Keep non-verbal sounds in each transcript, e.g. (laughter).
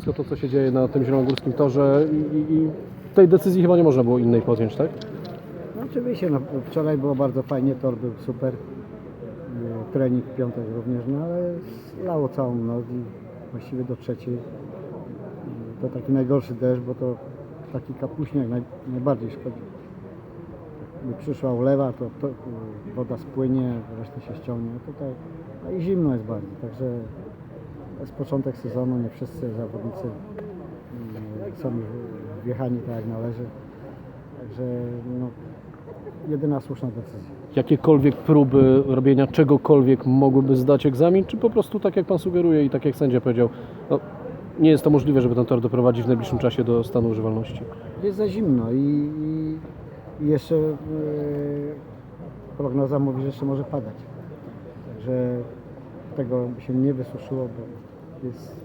wszystko to, co się dzieje na tym zielonogórskim torze i, i, tej decyzji chyba nie można było innej podjąć, tak? No oczywiście, no, wczoraj było bardzo fajnie, tor był super. E, Trening piątek również, no ale lało całą noc i właściwie do trzeciej. E, To taki najgorszy deszcz, bo to taki kapuśniak naj, najbardziej szkodzi. Gdy przyszła ulewa, to, to e, woda spłynie, reszta się ściągnie. Tutaj no i zimno jest bardzo, także jest początek sezonu, nie wszyscy zawodnicy e, są już wjechani tak jak należy. Także no, jedyna słuszna decyzja. Jakiekolwiek próby robienia czegokolwiek mogłyby zdać egzamin, czy po prostu tak jak Pan sugeruje i tak jak sędzia powiedział, no, nie jest to możliwe, żeby ten tor doprowadzić w najbliższym czasie do stanu używalności. Jest za zimno i, i, i jeszcze e, prognoza mówi, że jeszcze może padać. Także tego by się nie wysuszyło, bo jest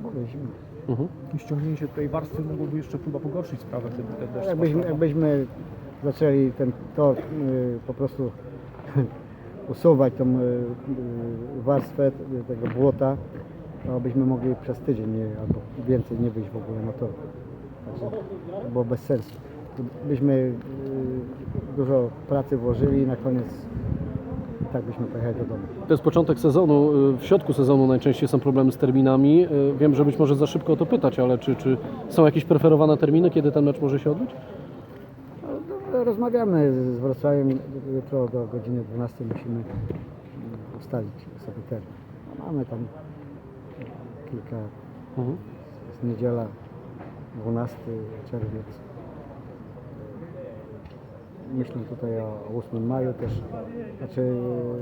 mówię, zimno. Mhm. Ściągnięcie tej warstwy mogłoby jeszcze chyba pogorszyć sprawę, gdyby ten deszcz Jakbyśmy, spadł. jakbyśmy zaczęli ten tor e, po prostu (laughs) usuwać tą e, e, warstwę tego błota, to byśmy mogli przez tydzień nie, albo więcej nie wyjść w ogóle na tor. Także to było bez sensu. Byśmy y, dużo pracy włożyli i na koniec i tak byśmy pojechali do domu. To jest początek sezonu. y, W środku sezonu najczęściej są problemy z terminami. Y, Wiem, że być może za szybko o to pytać, ale czy, czy są jakieś preferowane terminy, kiedy ten mecz może się odbyć? No, rozmawiamy z Wrocławiem jutro do godziny 12 musimy mm, ustalić sobie termin. No, Mamy tam kilka, Mhm. jest niedziela 12 czerwiec. Myślę tutaj o 8 maju też, znaczy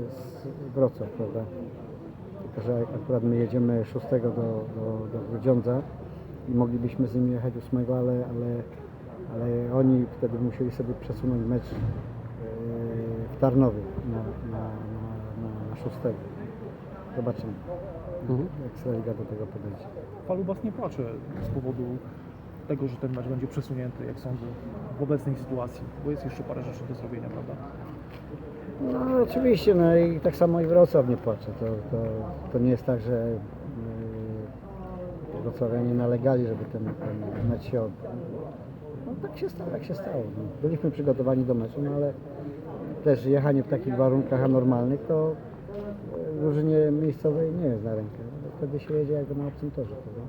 z Wrocław, prawda? Tylko, że akurat my jedziemy 6 do, do, do Grudziądza i moglibyśmy z nimi jechać 8, ale, ale, ale oni wtedy musieli sobie przesunąć mecz e, w Tarnowie na, na, na, na, na 6. Zobaczymy, Mhm. jak Ekstraliga do tego podejdzie. Falubas nie płacze z powodu tego, że ten mecz będzie przesunięty, jak sądzę, w obecnej sytuacji, bo jest jeszcze parę rzeczy do zrobienia, prawda? No oczywiście, no i tak samo i Wrocław nie płacze. To, to, to nie jest tak, że yy, Wrocławianie nalegali, żeby ten, ten mecz się odbył. No tak się stało, jak się stało. No. Byliśmy przygotowani do meczu, no ale też jechanie w takich warunkach anormalnych to yy, drużynie miejscowej nie jest na rękę. Wtedy się jedzie jak na obcym torze. Prawda?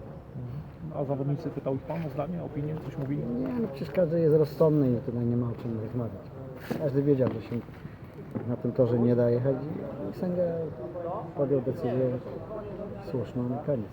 A zawodnicy pytał ich Pan o zdanie, opinię, coś mówili? Nie, no przecież każdy jest rozsądny i tutaj nie ma o czym rozmawiać. Każdy wiedział, że się na tym torze nie da jechać i- sędzia podjął decyzję słuszną i koniec.